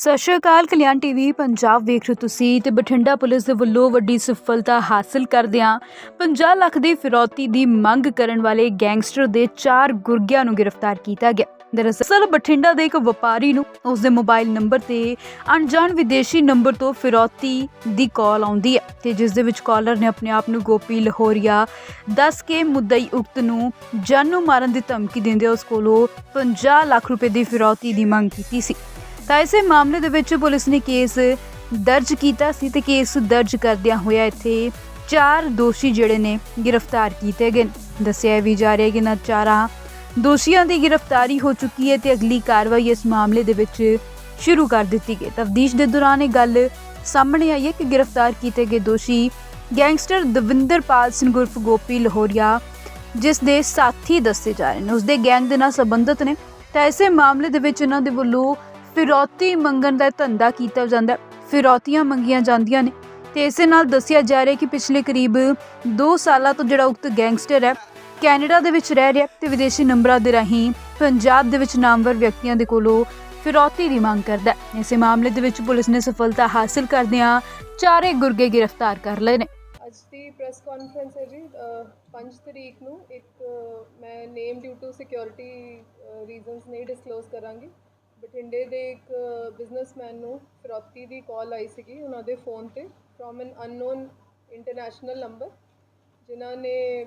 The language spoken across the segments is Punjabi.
ਸਤਿ ਸ਼੍ਰੀ ਅਕਾਲ, ਕਲਿਆਣ ਟੀਵੀ, ਪੰਜਾਬ ਵੇਖ ਰਹੇ ਹੋ ਤੁਸੀਂ ਤੇ ਬਠਿੰਡਾ ਪੁਲਿਸ ਦੇ ਵੱਲੋਂ ਵੱਡੀ ਸਫਲਤਾ ਹਾਸਲ ਕਰਦਿਆਂ 50 ਲੱਖ ਦੀ ਫਿਰੌਤੀ ਦੀ ਮੰਗ ਕਰਨ ਵਾਲੇ ਗੈਂਗਸਟਰ ਦੇ ਚਾਰ ਗੁਰਗਿਆਂ ਨੂੰ ਗ੍ਰਿਫਤਾਰ ਕੀਤਾ ਗਿਆ। ਦਰਅਸਲ, ਬਠਿੰਡਾ ਦੇ ਇੱਕ ਵਪਾਰੀ ਨੂੰ ਉਸ ਦੇ ਮੋਬਾਈਲ ਨੰਬਰ ਤੇ ਅਣਜਾਣ ਵਿਦੇਸ਼ੀ ਨੰਬਰ ਤੋਂ ਫਿਰੌਤੀ ਦੀ ਕਾਲ ਆਉਂਦੀ ਹੈ ਤੇ ਜਿਸ ਦੇ ਵਿੱਚ ਕਾਲਰ ਨੇ ਆਪਣੇ ਆਪ ਨੂੰ ਗੋਪੀ ਲਹੋਰੀਆ, ਦੱਸ ਕੇ ਮੁੱਦਈ ਉਕਤ ਨੂੰ ਜਾਨੋਂ ਮਾਰਨ ਦੀ ਧਮਕੀ ਦਿੰਦੇ ਉਸ ਕੋਲੋਂ 50 ਲੱਖ ਰੁਪਏ ਦੀ ਫਿਰੌਤੀ ਦੀ ਮੰਗ ਕੀਤੀ ਸੀ। ਤਾਂ ਇਸੇ ਮਾਮਲੇ ਦੇ ਵਿੱਚ ਪੁਲਿਸ ਨੇ ਕੇਸ ਦਰਜ ਕੀਤਾ ਸੀ ਤੇ ਕੇਸ ਦਰਜ ਕਰਦਿਆਂ ਹੋਇਆ ਇੱਥੇ ਚਾਰ ਦੋਸ਼ੀ ਜਿਹੜੇ ਨੇ ਗ੍ਰਿਫਤਾਰ ਕੀਤੇ ਗਏ ਨੇ। ਦੱਸਿਆ ਵੀ ਜਾ ਰਿਹਾ ਕਿ ਨਾ ਚਾਰਾਂ ਦੋਸ਼ੀਆਂ ਦੀ ਗ੍ਰਿਫਤਾਰੀ ਹੋ ਚੁੱਕੀ ਹੈ ਤੇ ਅਗਲੀ ਕਾਰਵਾਈ ਇਸ ਮਾਮਲੇ ਦੇ ਵਿੱਚ ਸ਼ੁਰੂ ਕਰ ਦਿੱਤੀ ਗਈ। ਤਫਦੀਸ਼ ਦੇ ਦੌਰਾਨ ਇਹ ਗੱਲ ਸਾਹਮਣੇ ਆਈ ਹੈ ਕਿ ਗ੍ਰਿਫਤਾਰ ਕੀਤੇ ਗਏ ਦੋਸ਼ੀ ਗੈਂਗਸਟਰ ਦਵਿੰਦਰਪਾਲ ਸਿੰਘ ਗੁਰਫ ਗੋਪੀ ਲਾਹੌਰੀਆ, ਜਿਸ ਦੇ ਸਾਥੀ ਦੱਸੇ ਜਾ ਰਹੇ ਨੇ। ਉਸ ਦੇ ਗੈਂਗ ਦੇ ਨਾਲ ਸੰਬੰਧਿਤ ਨੇ। ਤਾਂ ਇਸੇ ਮਾਮਲੇ ਦੇ ਵਿੱਚ ਇਹਨਾਂ ਦੇ ਵੱਲੋਂ ਫਿਰੌਤੀ ਮੰਗਣ ਦਾ ਧੰਦਾ ਕੀਤਾ ਜਾਂਦਾ ਹੈ। ਫਿਰੌਤੀਆਂ ਮੰਗੀਆਂ ਜਾਂਦੀਆਂ ਨੇ ਤੇ ਇਸੇ ਨਾਲ ਦੱਸਿਆ ਜਾ ਰਿਹਾ ਹੈ ਕਿ ਪਿਛਲੇ ਕਰੀਬ 2 ਸਾਲਾਂ ਤੋਂ ਜਿਹੜਾ ਉਕਤ ਗੈਂਗਸਟਰ ਹੈ ਕੈਨੇਡਾ ਦੇ ਵਿੱਚ ਰਹਿ ਰਿਹਾ ਤੇ ਵਿਦੇਸ਼ੀ ਨੰਬਰਾਂ ਦੇ ਰਾਹੀਂ ਪੰਜਾਬ ਦੇ ਵਿੱਚ ਨਾਮਵਰ ਵਿਅਕਤੀਆਂ ਦੇ ਕੋਲੋਂ ਫਿਰੌਤੀ ਦੀ ਮੰਗ ਕਰਦਾ ਹੈ। ਇਸੇ ਮਾਮਲੇ ਦੇ ਵਿੱਚ ਪੁਲਿਸ ਨੇ ਸਫਲਤਾ ਹਾਸਲ ਕਰਦਿਆਂ ਚਾਰੇ ਗੁਰਗੇ ਗ੍ਰਿਫਤਾਰ ਕਰ ਲਏ ਨੇ। ਅੱਜ ਦੀ ਪ੍ਰੈਸ ਕਾਨਫਰੰਸ ਹੈ ਜੀ 5 ਤਰੀਕ ਨੂੰ ਇੱਕ ਅ, ਮੈਂ name due to security reasons ਨਹੀਂ ਡਿਸਕਲੋਜ਼ ਕਰਾਂਗੀ। ਬਠਿੰਡੇ ਦੇ ਇੱਕ ਬਿਜ਼ਨਸਮੈਨ ਨੂੰ ਫਿਰੌਤੀ ਦੀ ਕਾਲ ਆਈ ਸੀਗੀ ਉਹਨਾਂ ਦੇ ਫੋਨ ਤੇ from an unknown international number ਜਿਨ੍ਹਾਂ ਨੇ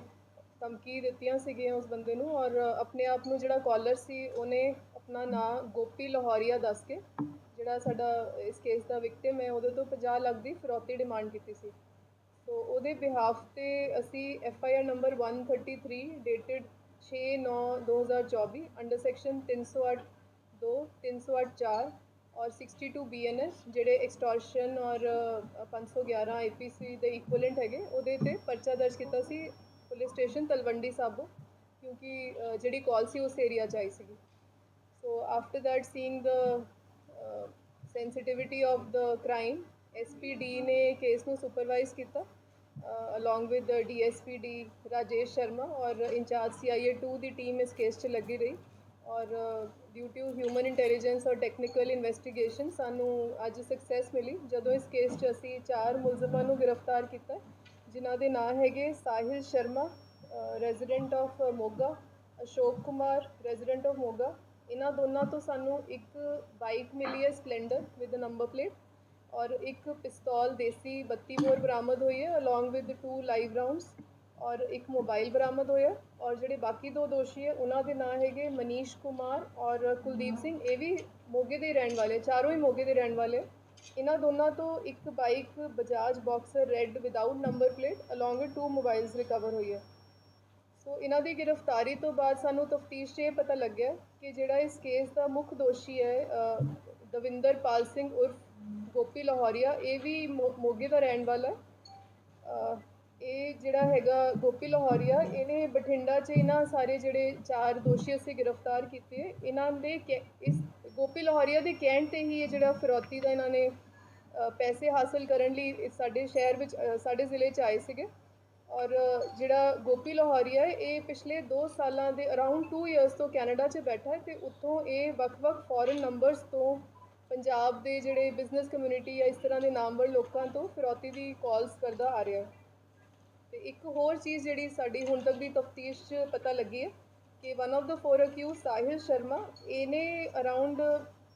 ਧਮਕੀ ਦਿੱਤੀਆਂ ਸੀਗੀਆਂ ਉਸ ਬੰਦੇ ਨੂੰ ਔਰ ਆਪਣੇ ਆਪ ਨੂੰ ਜਿਹੜਾ ਕਾਲਰ ਸੀ ਉਹਨੇ ਆਪਣਾ ਨਾਂ ਗੋਪੀ ਲਾਹੌਰੀਆ ਦੱਸ ਕੇ ਜਿਹੜਾ ਸਾਡਾ ਇਸ ਕੇਸ ਦਾ ਵਿਕਟਿਮ ਹੈ ਉਹਦੇ ਤੋਂ 50 ਲੱਖ ਦੀ ਫਿਰੌਤੀ ਡਿਮਾਂਡ ਕੀਤੀ ਸੀ। ਸੋ ਉਹਦੇ ਬਿਹਾਫ ਤੇ ਅਸੀਂ F I R number 133 dated 6/9/2024 under section 308 2 308 4 ਔਰ 62 ਬੀਐਨਐਸ ਜਿਹੜੇ ਐਕਸਟੋਰਸ਼ਨ ਔਰ ਅ, 511 ਆਈਪੀਸੀ ਦੇ ਇਕੁਇਵਲੈਂਟ ਹੈਗੇ ਉਹਦੇ ਤੇ ਪਰਚਾ ਦਰਜ ਕੀਤਾ ਸੀ ਪੁਲਿਸ ਸਟੇਸ਼ਨ ਤਲਵੰਡੀ ਸਾਬੋ ਕਿਉਂਕਿ ਜਿਹੜੀ ਕਾਲ ਸੀ ਉਸ ਏਰੀਆ 'ਚ ਆਈ ਸੀਗੀ। So after that seeing the uh, sensitivity of the crime, SPD ਨੇ ਕੇਸ ਨੂੰ ਸੁਪਰਵਾਈਜ਼ ਕੀਤਾ uh, along with the DSPD Rajesh Sharma ਔਰ ਇੰਚਾਰਜ CIA 2 ਦੀ ਟੀਮ ਇਸ ਕੇਸ 'ਚ ਲੱਗੀ ਰਹੀ ਔਰ ਡਿਊ ਟੂ ਹਿਊਮਨ ਇੰਟੈਲੀਜੈਂਸ ਔਰ ਟੈਕਨੀਕਲ ਇਨਵੈਸਟੀਗੇਸ਼ਨ ਸਾਨੂੰ ਅੱਜ ਸਕਸੈਸ ਮਿਲੀ। ਜਦੋਂ ਇਸ ਕੇਸ 'ਚ ਅਸੀਂ ਚਾਰ ਮੁਲਜ਼ਮਾਂ ਨੂੰ ਗ੍ਰਿਫਤਾਰ ਕੀਤਾ, ਜਿਨ੍ਹਾਂ ਦੇ ਨਾਂ ਹੈਗੇ Sahil Sharma resident of Moga, Ashok Kumar resident of Moga. ਇਹਨਾਂ ਦੋਨਾਂ ਤੋਂ ਸਾਨੂੰ ਇੱਕ ਬਾਈਕ ਮਿਲੀ ਹੈ ਸਪਲੈਂਡਰ ਵਿਦ ਨੰਬਰ ਪਲੇਟ ਔਰ ਇੱਕ ਪਿਸਤੌਲ ਦੇਸੀ 32 ਬੋਰ ਬਰਾਮਦ ਹੋਈ ਹੈ along with two live rounds ਔਰ ਇੱਕ ਮੋਬਾਈਲ ਬਰਾਮਦ ਹੋਇਆ ਔਰ ਜਿਹੜੇ ਬਾਕੀ ਦੋ ਦੋਸ਼ੀ ਹੈ, ਉਹਨਾਂ ਦੇ ਨਾਂ ਹੈਗੇ ਮਨੀਸ਼ ਕੁਮਾਰ ਔਰ ਕੁਲਦੀਪ ਸਿੰਘ। ਇਹ ਵੀ ਮੋਗੇ ਦੇ ਰਹਿਣ ਵਾਲੇ, ਚਾਰੋਂ ਹੀ ਮੋਗੇ ਦੇ ਰਹਿਣ ਵਾਲੇ। ਇਹਨਾਂ ਦੋਨਾਂ ਤੋਂ ਇੱਕ bike Bajaj Boxer red without number plate along with two mobiles recover ਹੋਈ ਹੈ। ਸੋ ਇਹਨਾਂ ਦੀ ਗ੍ਰਿਫਤਾਰੀ ਤੋਂ ਬਾਅਦ ਸਾਨੂੰ ਤਫਤੀਸ਼ 'ਚ ਇਹ ਪਤਾ ਲੱਗਿਆ ਕਿ ਜਿਹੜਾ ਇਸ ਕੇਸ ਦਾ ਮੁੱਖ ਦੋਸ਼ੀ ਹੈ ਦਵਿੰਦਰ ਪਾਲ ਸਿੰਘ ਉਰਫ ਗੋਪੀ ਲਾਹੌਰੀਆ, ਇਹ ਵੀ ਮੋ- ਮੋਗੇ ਦਾ ਰਹਿਣ ਵਾਲਾ ਹੈ। ਇਹ ਜਿਹੜਾ ਹੈਗਾ ਗੋਪੀ ਲਾਹੌਰੀਆ ਇਹਨੇ ਬਠਿੰਡਾ 'ਚ ਇਹਨਾਂ ਸਾਰੇ ਜਿਹੜੇ ਚਾਰ ਦੋਸ਼ੀ ਅਸੀਂ ਗ੍ਰਿਫਤਾਰ ਕੀਤੇ ਇਹਨਾਂ ਦੇ ਕਹਿ- ਇਸ ਗੋਪੀ ਲਾਹੌਰੀਆ ਦੇ ਕਹਿਣ ਤੇ ਹੀ ਇਹ ਜਿਹੜਾ ਫਿਰੌਤੀ ਦਾ ਇਹਨਾਂ ਨੇ ਅ, ਪੈਸੇ ਹਾਸਲ ਕਰਨ ਲਈ ਇਸ ਸਾਡੇ ਸ਼ਹਿਰ ਵਿੱਚ ਅ, ਸਾਡੇ ਜ਼ਿਲ੍ਹੇ 'ਚ ਆਏ ਸੀਗੇ। ਔਰ ਜਿਹੜਾ ਗੋਪੀ ਲਾਹੌਰੀਆ ਹੈ ਇਹ ਪਿਛਲੇ 2 ਸਾਲਾਂ ਦੇ ਅਰਾਊਂਡ 2 ਇਅਰਸ ਤੋਂ ਕੈਨੇਡਾ 'ਚ ਬੈਠਾ ਹੈ ਤੇ ਉੱਥੋਂ ਇਹ ਵੱਖ-ਵੱਖ ਫੋਰਨ ਨੰਬਰਸ ਤੋਂ ਪੰਜਾਬ ਦੇ ਜਿਹੜੇ ਬਿਜ਼ਨਸ ਕਮਿਊਨਿਟੀ ਜਾਂ ਇਸ ਤਰ੍ਹਾਂ ਦੇ ਨਾਮਵਰ ਲੋਕਾਂ ਤੋਂ ਫਿਰੌਤੀ ਦੀ ਕਾਲਸ ਕਰਦਾ ਆ ਰਿਹਾ ਹੈ। ਤੇ ਇੱਕ ਹੋਰ ਚੀਜ਼ ਜਿਹੜੀ ਸਾਡੀ ਹੁਣ ਤੱਕ ਦੀ ਤਫਤੀਸ਼ 'ਚ ਪਤਾ ਲੱਗੀ ਹੈ ਕਿ one of the four accused Sahil Sharma, ਇਹਨੇ ਅਰਾਊਂਡ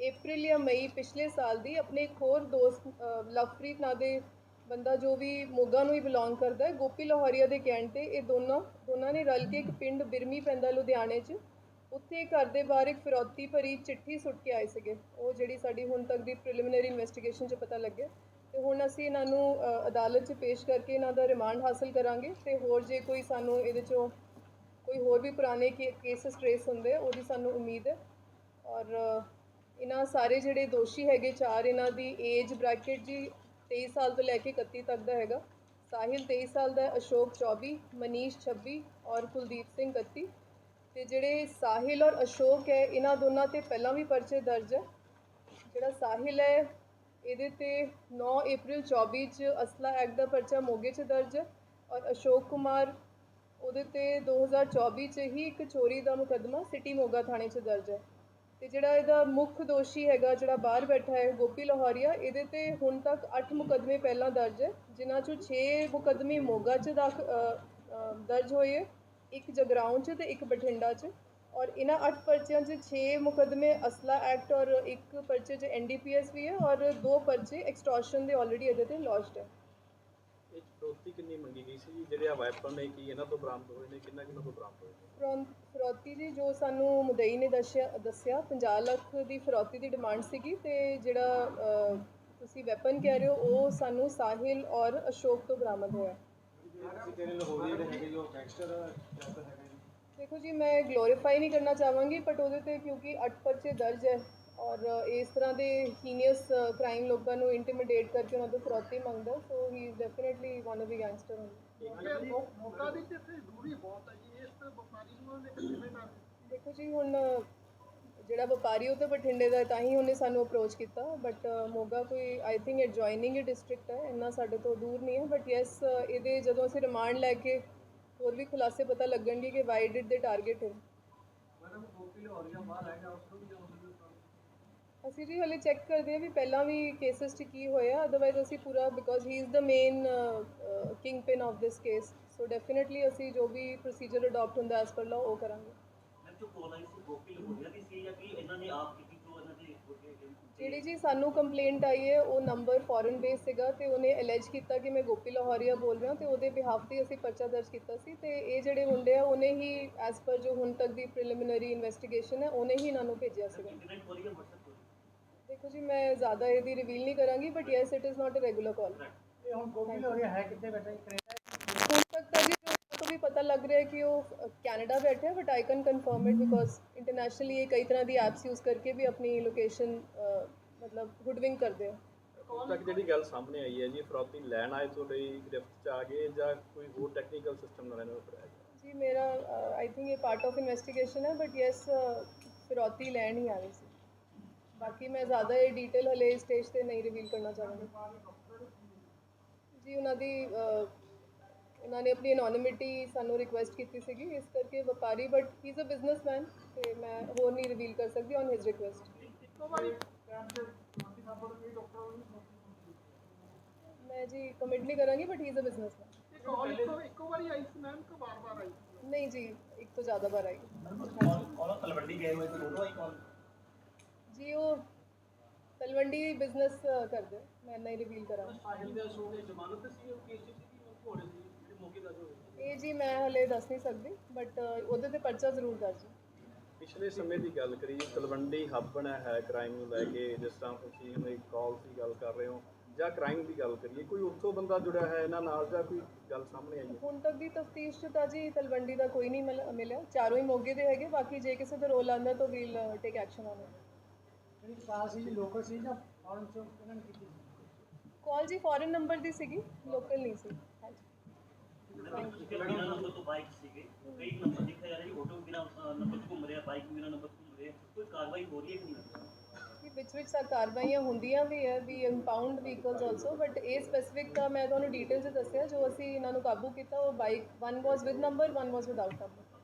ਅਪ੍ਰੈਲ ਜਾਂ ਮਈ ਪਿਛਲੇ ਸਾਲ ਦੀ ਆਪਣੇ ਇੱਕ ਹੋਰ ਦੋਸਤ ਲਵਪ੍ਰੀਤ ਨਾਂ ਦੇ ਬੰਦਾ ਜੋ ਵੀ ਮੋਗਾ ਨੂੰ ਹੀ ਬਿਲੋਂਗ ਕਰਦਾ ਹੈ, ਗੋਪੀ ਲਾਹੌਰੀਆ ਦੇ ਕਹਿਣ ਤੇ ਇਹ ਦੋਨੋਂ, ਦੋਨਾਂ ਨੇ ਰਲ ਕੇ ਇੱਕ ਪਿੰਡ ਬਿਰਮੀ ਪੈਂਦਾ ਲੁਧਿਆਣੇ 'ਚ, ਉੱਥੇ ਘਰ ਦੇ ਬਾਹਰ ਇੱਕ ਫਿਰੌਤੀ ਭਰੀ ਚਿੱਠੀ ਸੁੱਟ ਕੇ ਆਏ ਸੀਗੇ। ਉਹ ਜਿਹੜੀ ਸਾਡੀ ਹੁਣ ਤੱਕ ਦੀ ਪ੍ਰੀਲਿਮਿਨਰੀ ਇਨਵੈਸਟੀਗੇਸ਼ਨ 'ਚ ਪਤਾ ਲੱਗਿਆ। ਤੇ ਹੁਣ ਅਸੀਂ ਇਹਨਾਂ ਨੂੰ ਅ, ਅਦਾਲਤ 'ਚ ਪੇਸ਼ ਕਰਕੇ ਇਹਨਾਂ ਦਾ ਰਿਮਾਂਡ ਹਾਸਲ ਕਰਾਂਗੇ ਤੇ ਹੋਰ ਜੇ ਕੋਈ ਸਾਨੂੰ ਇਹਦੇ 'ਚੋਂ ਕੋਈ ਹੋਰ ਵੀ ਪੁਰਾਣੇ ਕੇਸਸ ਟ੍ਰੇਸ ਹੁੰਦੇ ਆ ਉਹਦੀ ਸਾਨੂੰ ਉਮੀਦ ਹੈ। ਔਰ ਅ, ਇਹਨਾਂ ਸਾਰੇ ਜਿਹੜੇ ਦੋਸ਼ੀ ਹੈਗੇ ਚਾਰ ਇਹਨਾਂ ਦੀ ਏਜ ਬ੍ਰੈਕਟ ਜੀ 23 ਸਾਲ ਤੋਂ ਲੈ ਕੇ 31 ਤੱਕ ਦਾ ਹੈਗਾ। ਸਾਹਿਲ 23 ਸਾਲ ਦਾ ਹੈ, ਅਸ਼ੋਕ 24 ਮਨੀਸ਼ 26 ਔਰ ਕੁਲਦੀਪ ਸਿੰਘ 31 ਤੇ ਜਿਹੜੇ ਸਾਹਿਲ ਔਰ ਅਸ਼ੋਕ ਹੈ ਇਹਨਾਂ ਦੋਨਾਂ ਤੇ ਪਹਿਲਾਂ ਵੀ ਪਰਚੇ ਦਰਜ ਹੈ। ਜਿਹੜਾ ਸਾਹਿਲ ਹੈ ਇਹਦੇ ਤੇ 9 ਅਪ੍ਰੈਲ 24 ਚ ਅਸਲਾ ਐਕਟ ਦਾ ਪਰਚਾ ਮੋਗੇ ਚ ਦਰਜ ਹੈ ਔਰ ਅਸ਼ੋਕ ਕੁਮਾਰ ਉਹਦੇ ਤੇ 2024 ਚ ਹੀ ਇੱਕ ਚੋਰੀ ਦਾ ਮੁਕੱਦਮਾ ਸਿਟੀ ਮੋਗਾ ਥਾਣੇ ਚ ਦਰਜ ਹੈ। ਤੇ ਜਿਹੜਾ ਇਹਦਾ ਮੁੱਖ ਦੋਸ਼ੀ ਹੈਗਾ, ਜਿਹੜਾ ਬਾਹਰ ਬੈਠਾ ਹੈ, ਗੋਪੀ ਲਾਹੌਰੀਆ, ਇਹਦੇ ਤੇ ਹੁਣ ਤੱਕ 8 ਮੁਕੱਦਮੇ ਪਹਿਲਾਂ ਦਰਜ ਹੈ, ਜਿਨ੍ਹਾਂ ਚੋਂ 6 ਮੁਕੱਦਮੇ ਮੋਗਾ 'ਚ ਦਾਖ ਦਰਜ ਹੋਏ ਹੈ, ਇੱਕ ਜਗਰਾਉਂ 'ਚ ਤੇ ਇੱਕ ਬਠਿੰਡਾ 'ਚ। ਔਰ ਇਹਨਾਂ 8 ਪਰਚਿਆਂ 'ਚ 6 ਮੁਕੱਦਮੇ ਅਸਲਾ ਐਕਟ ਔਰ ਇੱਕ ਪਰਚੇ 'ਚ ਐਨਡੀਪੀਐਸ ਵੀ ਹੈ ਔਰ ਦੋ ਪਰਚੇ ਐਕਸਟੋਰਸ਼ਨ ਦੇ ਆਲਰੇਡੀ ਇਹਦੇ ਤੇ ਲੌਜਡ ਹੈ। ਇਹ ਫਰੋਤੀ ਕਿੰਨੀ ਮੰਗੀ ਗਈ ਸੀ ਜੀ? ਜਿਹੜੇ ਆ ਵੈਪਨ ਨੇ ਕੀ ਇਹਨਾਂ ਤੋਂ ਬਰਾਮਦ ਹੋਏ ਨੇ? ਕਿੰਨਾ ਕਿੰਨਾ ਤੋਂ ਬਰਾਮਦ ਹੋਏ ਨੇ? ਫਰੌਤੀ ਜੀ ਜੋ ਸਾਨੂੰ ਮੁਦਈ ਨੇ ਦੱਸਿਆ ਦੱਸਿਆ 50 ਲੱਖ ਦੀ ਫਰੌਤੀ ਦੀ ਡਿਮਾਂਡ ਸੀਗੀ ਤੇ ਜਿਹੜਾ ਤੁਸੀਂ ਵੈਪਨ ਕਹਿ ਰਹੇ ਹੋ ਉਹ ਸਾਨੂੰ ਸਾਹਿਲ ਔਰ ਅਸ਼ੋਕ ਤੋਂ ਬਰਾਮਦ ਹੋਇਆ। ਦੇਖੋ ਜੀ, ਮੈਂ ਗਲੋਰੀਫਾਈ ਨਹੀਂ ਕਰਨਾ ਚਾਹਾਂਗੀ ਬਟ ਉਹਦੇ ਤੇ ਕਿਉਂਕਿ 8 ਪਰਚੇ ਦਰਜ ਹੈ ਔਰ ਇਸ ਤਰ੍ਹਾਂ ਦੇ ਹੀਨੀਅਸ ਕ੍ਰਾਈਮ ਲੋਕਾਂ ਨੂੰ ਇੰਟੀਮੀਡੇਟ ਕਰਕੇ ਉਹਨਾਂ ਤੋਂ ਫਰੋਤੀ ਮੰਗਦਾ so he is definitely one of the gangster Moga ਦੀ ਤੇ ਇੱਥੇ ਬਹੁਤ ਹੈ ਜੀ ਇਸ ਵਪਾਰੀ ਨੂੰ ਉਹਨੇ ਦੇਖੋ ਜੀ, ਹੁਣ ਜਿਹੜਾ ਵਪਾਰੀ ਉਹ ਤਾਂ ਬਠਿੰਡੇ ਦਾ ਤਾਂ ਹੀ ਉਹਨੇ ਸਾਨੂੰ ਅਪਰੋਚ ਕੀਤਾ ਬਟ ਮੋਗਾ ਕੋਈ ਆਈ ਥਿੰਕ ਐਡਜੋਇਨਿੰਗ ਡਿਸਟ੍ਰਿਕਟ ਹੈ, ਇੰਨਾ ਸਾਡੇ ਤੋਂ ਦੂਰ ਨਹੀਂ ਹੈ ਬਟ ਯੈਸ ਇਹਦੇ ਜਦੋਂ ਅਸੀਂ ਰਿਮਾਂਡ ਲੈ ਕੇ ਹੋਰ ਵੀ ਖੁਲਾਸੇ ਪਤਾ ਲੱਗਣਗੇ ਕਿ ਵਾਈ ਡਿਡ ਦੇ ਟਾਰਗੇਟ ਹੈ। ਮੈਡਮ ਗੋਪੀ ਲਾਹੌਰੀਆ ਬਾਹਰ ਆਏਗਾ ਉਸ ਨੂੰ ਵੀ ਜਦੋਂ ਅਸੀਂ ਜੀ ਹਲੇ ਚੈੱਕ ਕਰਦੇ ਹਾਂ ਵੀ ਪਹਿਲਾਂ ਵੀ ਕੇਸਸ 'ਚ ਕੀ ਹੋਇਆ ਅਦਰਵਾਈਜ਼ ਅਸੀਂ ਪੂਰਾ because he is the main kingpin of this case so definitely ਅਸੀਂ ਜੋ ਵੀ ਪ੍ਰੋਸੀਜਰ ਅਡਾਪਟ ਹੁੰਦਾ ਐਸ ਪਰ ਲਾ ਉਹ ਕਰਾਂਗੇ। ਮੈਂ ਜੋ ਕੋਲ ਆਈ ਸੀ, ਗੋਪੀ ਲਹੋਰੀਆ ਦੀ ਸੀ ਜਾਂ ਕਿ? ਇਹਨਾਂ ਨੇ ਆਪ ਕੀਤੀ ਜੋ ਇਹਨਾਂ ਦੇ ਗੋਪੀ ਜਿਹੜੀ ਜੀ ਸਾਨੂੰ ਕੰਪਲੇਂਟ ਆਈ ਹੈ ਉਹ ਨੰਬਰ ਫੋਰਨ ਬੇਸ ਸੀਗਾ ਤੇ ਉਹਨੇ ਅਲੈਜ ਕੀਤਾ ਕਿ ਮੈਂ ਗੋਪੀ ਲਾਹੌਰੀਆ ਬੋਲ ਰਿਹਾ ਤੇ ਉਹਦੇ ਬਿਹਾਫ ਤੇ ਅਸੀਂ ਪਰਚਾ ਦਰਜ ਕੀਤਾ ਸੀ ਤੇ ਇਹ ਜਿਹੜੇ ਮੁੰਡੇ ਆ ਉਹਨੇ ਹੀ ਐਸ ਪਰ ਜੋ ਹੁਣ ਤੱਕ ਦੀ ਪ੍ਰੀਲਿਮਿਨਰੀ ਇਨਵੈਸਟੀਗੇਸ਼ਨ ਹੈ ਉਹਨੇ ਹੀ ਇਹਨਾਂ ਨੂੰ ਭੇਜਿਆ ਸੀਗਾ। ਦੇਖੋ ਜੀ ਮੈਂ ਜ਼ਿਆਦਾ ਇਹਦੀ ਰਿਵੀਲ ਨਹੀਂ ਕਰਾਂਗੀ but yes it is not a regular call ਇਹ ਹੁਣ ਗੋਪੀ ਲਾਹੌਰੀਆ ਹੈ ਕਿੱਥੇ ਬੈਠਾ ਜੀ? ਕੈਨੇਡਾ ਹੁਣ ਤੱਕ ਤਾਂ ਜੀ ਜੋ ਉਹਨਾਂ ਤੋਂ ਵੀ ਪਤਾ ਲੱਗ ਰਿਹਾ ਹੈ ਕਿ ਉਹ ਕੈਨੇਡਾ ਬੈਠੇ ਹੈ but I can confirm it because internationally ਇਹ ਕਈ ਤਰ੍ਹਾਂ ਦੀ ਐਪਸ ਯੂਜ਼ ਕਰਕੇ ਵੀ ਆਪਣੀ ਲੋਕੇਸ਼ਨ ਮਤਲਬ ਹੁਡਵਿੰਗ ਕਰਦੇ ਆ। ਤੱਕ ਜਿਹੜੀ ਗੱਲ ਸਾਹਮਣੇ ਆਈ ਹੈ ਜੀ ਫਰੋਤੀ ਲੈਣ ਆਏ ਤੋਂ ਲਈ ਗ੍ਰਿਫਤ ਚ ਆ ਗਏ ਜਾਂ ਕੋਈ ਹੋਰ ਟੈਕਨੀਕਲ ਸਿਸਟਮ ਨਾਲ ਇਹਨਾਂ ਨੂੰ ਗਿਆ ਜੀ ਮੇਰਾ ਆਈ ਥਿੰਕ ਇਹ ਪਾਰਟ ਆਫ ਇਨਵੈਸਟੀਗੇਸ਼ਨ ਹੈ ਬਟ ਯੈਸ ਫਿਰੌਤੀ ਲੈਣ ਹੀ ਆ ਰਹੀ ਸੀ। ਬਾਕੀ ਮੈਂ ਜ਼ਿਆਦਾ ਇਹ ਡਿਟੇਲ ਹਲੇ ਸਟੇਜ ਤੇ ਨਹੀਂ ਰਿਵੀਲ ਕਰਨਾ ਚਾਹਾਂਗੀ। ਜੀ ਉਹਨਾਂ ਦੀ ਅਹ, ਉਹਨਾਂ ਨੇ ਆਪਣੀ ਅਨੋਨਿਮਿਟੀ ਸਾਨੂੰ ਰਿਕੁਐਸਟ ਕੀਤੀ ਸੀਗੀ ਇਸ ਕਰਕੇ ਵਪਾਰੀ but he is a businessman ਤੇ ਮੈਂ ਹੋਰ ਨਹੀਂ ਰਿਵੀਲ ਕਰ ਸਕਦੀ ਔਨ ਹਿਸ ਰਿਕੁਐਸਟ ਇੱਕੋ ਵਾਰੀ ਟਾਈਮ ਤੇ ਮਾਫੀ ਸਾਬੜ ਵੀ ਡਾਕਟਰ ਨੂੰ ਮੈਂ ਜੀ ਕਮਿਟ ਨਹੀਂ ਕਰਾਂਗੀ but he is a businessman ਇਹ ਕਾਲ ਇੱਕੋ ਇੱਕੋ ਵਾਰੀ ਆਈ ਸੀ ਮੈਮ ਕਿ ਵਾਰ-ਵਾਰ ਆਈ ਨਹੀਂ ਜੀ ਇੱਕ ਤੋਂ ਜ਼ਿਆਦਾ ਵਾਰ ਆਈ ਔਰ ਤਲਵੰਡੀ ਗਏ ਹੋਏ ਤੇ ਉਦੋਂ ਆਈ ਕਾਲ ਜੀ ਉਹ ਤਲਵੰਡੀ ਬਿਜ਼ਨਸ ਕਰਦੇ ਮੈਂ ਨਹੀਂ ਰਿਵੀਲ ਕਰਾਂਗੀ ਸਾਹਿਲ ਦੇ ਅਸੂਲ ਦੇ ਜ਼ਮਾਨਤ ਸੀ ਉਹ ਕੇਸ ਸੀ ਕਿ ਉਹ ਘੋੜੇ ਸੀ ਜਿਹੜੇ ਮੌਕੇ ਦਾ ਜੋ ਇਹ ਜੀ ਮੈਂ ਹਲੇ ਦੱਸ ਨਹੀਂ ਸਕਦੀ ਬਟ ਉਹਦੇ ਤੇ ਪਰਚਾ ਜ਼ਰੂਰ ਦਰਜ ਹੈ। ਪਿਛਲੇ ਸਮੇਂ ਦੀ ਗੱਲ ਕਰੀਏ ਤਲਵੰਡੀ ਹੱਬ ਬਣਿਆ ਹੈ ਕ੍ਰਾਈਮ ਨੂੰ ਲੈ ਕੇ ਜਿਸ ਤਰ੍ਹਾਂ ਤੁਸੀਂ ਹੁਣ ਕਾਲ ਦੀ ਗੱਲ ਕਰ ਰਹੇ ਹੋ ਜਾਂ ਕ੍ਰਾਈਮ ਦੀ ਗੱਲ ਕਰੀਏ ਕੋਈ ਉੱਥੋਂ ਬੰਦਾ ਜੁੜਿਆ ਹੈ ਇਹਨਾਂ ਨਾਲ ਜਾਂ ਕੋਈ ਗੱਲ ਸਾਹਮਣੇ ਆਈ ਹੈ? ਹੁਣ ਤੱਕ ਦੀ ਤਫਤੀਸ਼ ਚ ਤਾਂ ਜੀ ਤਲਵੰਡੀ ਦਾ ਕੋਈ ਨਹੀਂ ਮਿਲ- ਮਿਲਿਆ। ਚਾਰੋਂ ਹੀ ਮੋਗੇ ਦੇ ਹੈਗੇ ਬਾਕੀ ਜੇ ਕਿਸੇ ਦਾ ਰੋਲ ਆਂਦਾ ਤਾਂ ਵੀਲ ਟੇਕ ਐਕਸ਼ਨ ਆਨ ਜਿਹੜੀ ਕਾਲ ਸੀ ਲੋਕਲ ਸੀ ਜਾਂ ਫੌਰਨ ਚੋਂ ਇਹਨਾਂ ਨੇ ਕੀਤੀ ਸੀ? ਕਾਲ ਜੀ ਫੋਰਨ ਨੰਬਰ ਦੀ ਸੀਗੀ ਲੋਕਲ ਨਹੀਂ ਸੀ। ਹਾਂਜੀ। ਵਿੱਚ ਵਿੱਚ ਸਾ ਕਾਰਵਾਈਆਂ ਹੁੰਦੀਆਂ ਵੀ ਹੈ, we impound vehicles also but ਇਹ ਸਪੈਸੀਫਿਕ ਤਾਂ ਮੈਂ ਤੁਹਾਨੂੰ ਡਿਟੇਲ ਚ ਦੱਸਿਆ, ਜੋ ਅਸੀਂ ਇਹਨਾਂ ਨੂੰ ਕਾਬੂ ਕੀਤਾ, ਉਹ bike one was with number one was without number